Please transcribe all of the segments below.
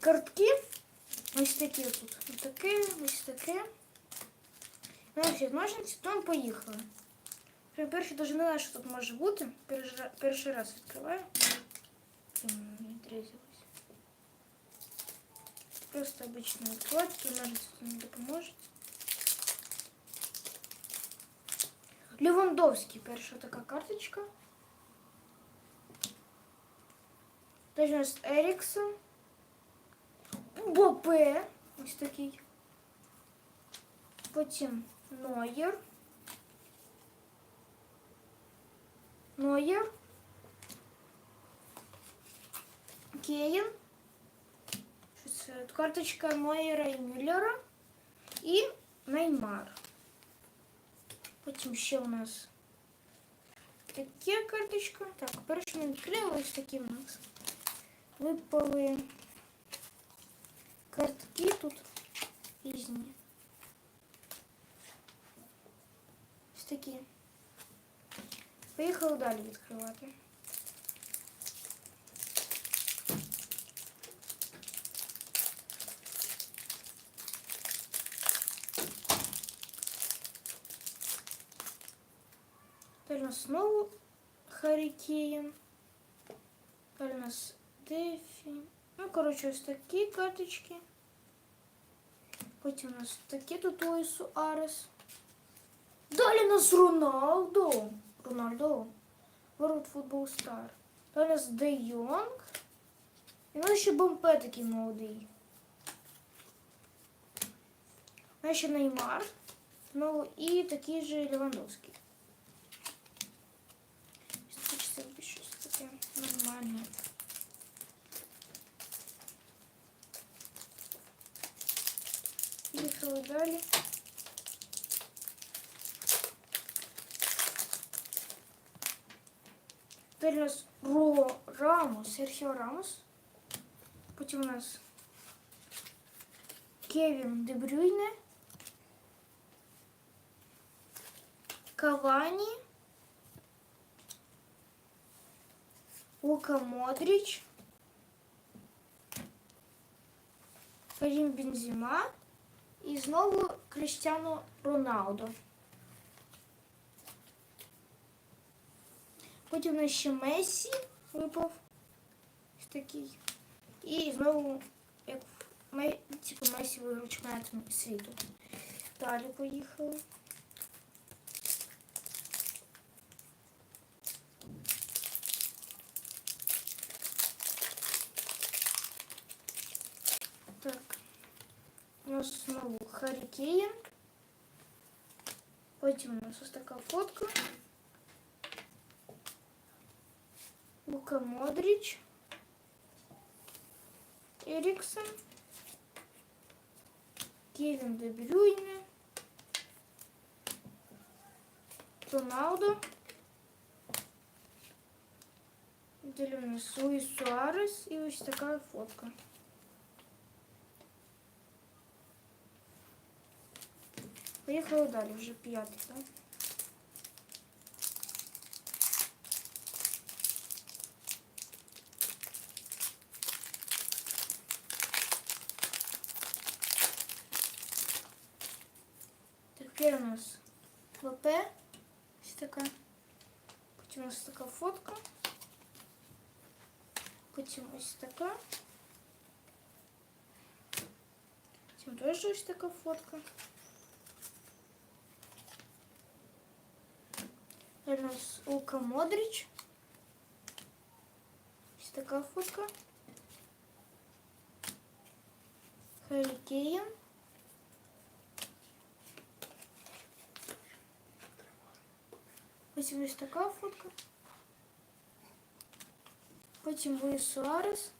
картки. Ось такі тут. Ось таке, ось таке. Наші ножниці, то поїхали. Прям перше даже не знаю, що тут може бути. Перший, ра- перший раз відкриваю. Блін, Не відрізалось. Просто обычные откладки, ножницы тут не допоможуть. Левандовський, перша така карточка. Далі у нас Еріксон. Бопе. Ось такий. Потім Нойер. Нойер. Кейн. Що це? Карточка Нойера і Мюллера. І Неймар. Потім ще у нас таке карточка. Так, перше ми відкрили ось такі у нас. Випали картки тут різні. Ось такі. Поїхали далі відкривати. Далі у нас знову Харікеєн. Далі у нас Дефі. Ну, коротше, ось такі карточки. Потім у нас такі тут Луїс Суарес. Далі у нас Роналдо. Рональдо. World Football Star. Далі у нас Де Йонг. І у нас ще Бомпе такий молодий. У нас ще Неймар. Ну і такий же Левандовський. Хочеться щось таке нормальне. Їхали далі. Далі у нас Ро Рамос, Серхіо Рамос. Потім у нас Кевін Дебрюйне. Кавані. Лука Модрич. Карім Бензима. І знову Криштиану Роналдо. Потім у нас ще Месі випав. Такий. І знову, як типу Месі виграв чемпіонат світу. Далі поїхали. нас знову Харікеєн. Потім у нас ось така фотка. Лука Модрич. Еріксон. Кевін Де Брюйне. Роналдо. Далі у нас Луїс Суарес і ось така фотка. Поїхали далі, вже п'ятий, так? Тепер у нас ВП. Ось така. Потім у нас така фотка. Потім ось така. Потім теж ось така фотка. Далі у нас Лука Модрич. Ось така фотка. Харі Кейн. Потім ось така фотка. Потім Луїс Суарес.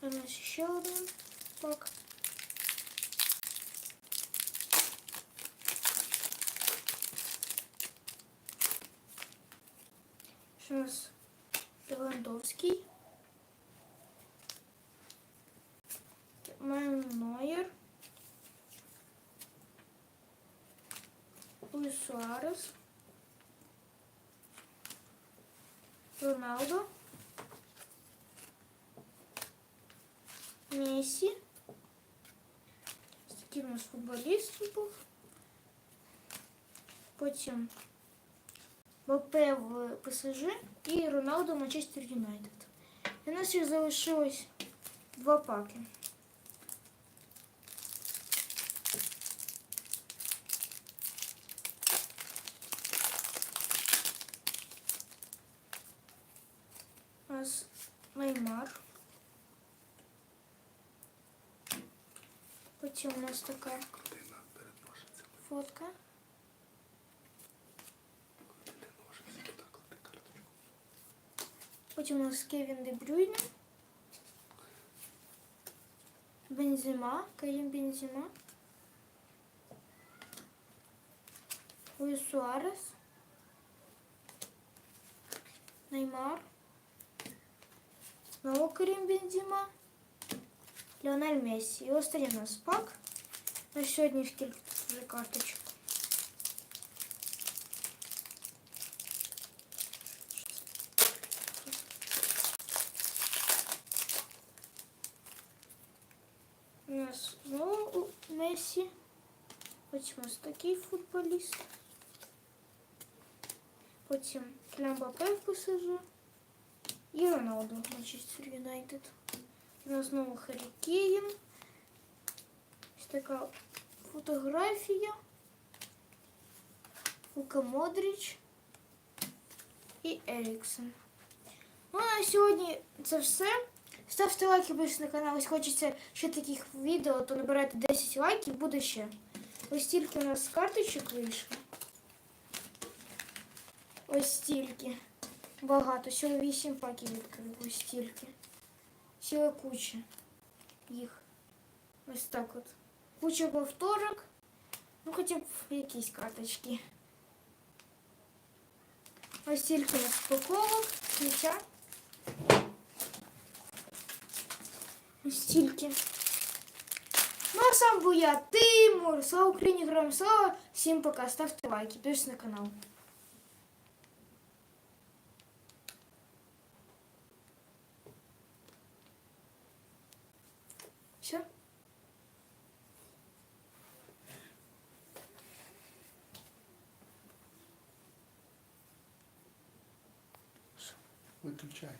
У нас ще один пак. у нас Левандовський. Маємо Нойер. Луїс Суарес. Роналдо. Месі. Ось такий у нас футболіст був. Потім БП в ПСЖ і Роналдо в Манчестер Юнайтед. І у нас ще залишилось два паки. У нас Неймар. Потім у нас така Людина перед ножицями. фотка. Потім у нас Кевін Де Брюйне. Бензима, Карим Бензима. Луис Суарес. Неймар. Знову Карим Бензима. Леональ Мессі. І останній у нас пак. На сьогодні скільки тут вже карточок. Потім ось такий футболіст. Потім Клямбапе в ПСЖ. І Роналду в Манчестер Юнайтед. У нас знову Харі Кейн. Ось така фотографія. Лука Модріч і Еріксон. Ну, а на сьогодні це все. Ставте лайки, підписуйтесь на канал. Ось хочеться ще таких відео, то набирайте 10 лайків, буде ще. Ось стільки у нас карточок вийшло. Ось стільки. Багато. Всього 8 паків відкрив. Ось стільки. Ціла куча їх. Ось так от. Куча повторок. Ну, хоча б якісь карточки. Ось стільки у нас упаковок. Ключа. Ось стільки. Ну, а сам був я, Тимур. Слава Україні, героям слава. Всім пока. Ставте лайки, підписуйтесь на канал. Все? Виключай.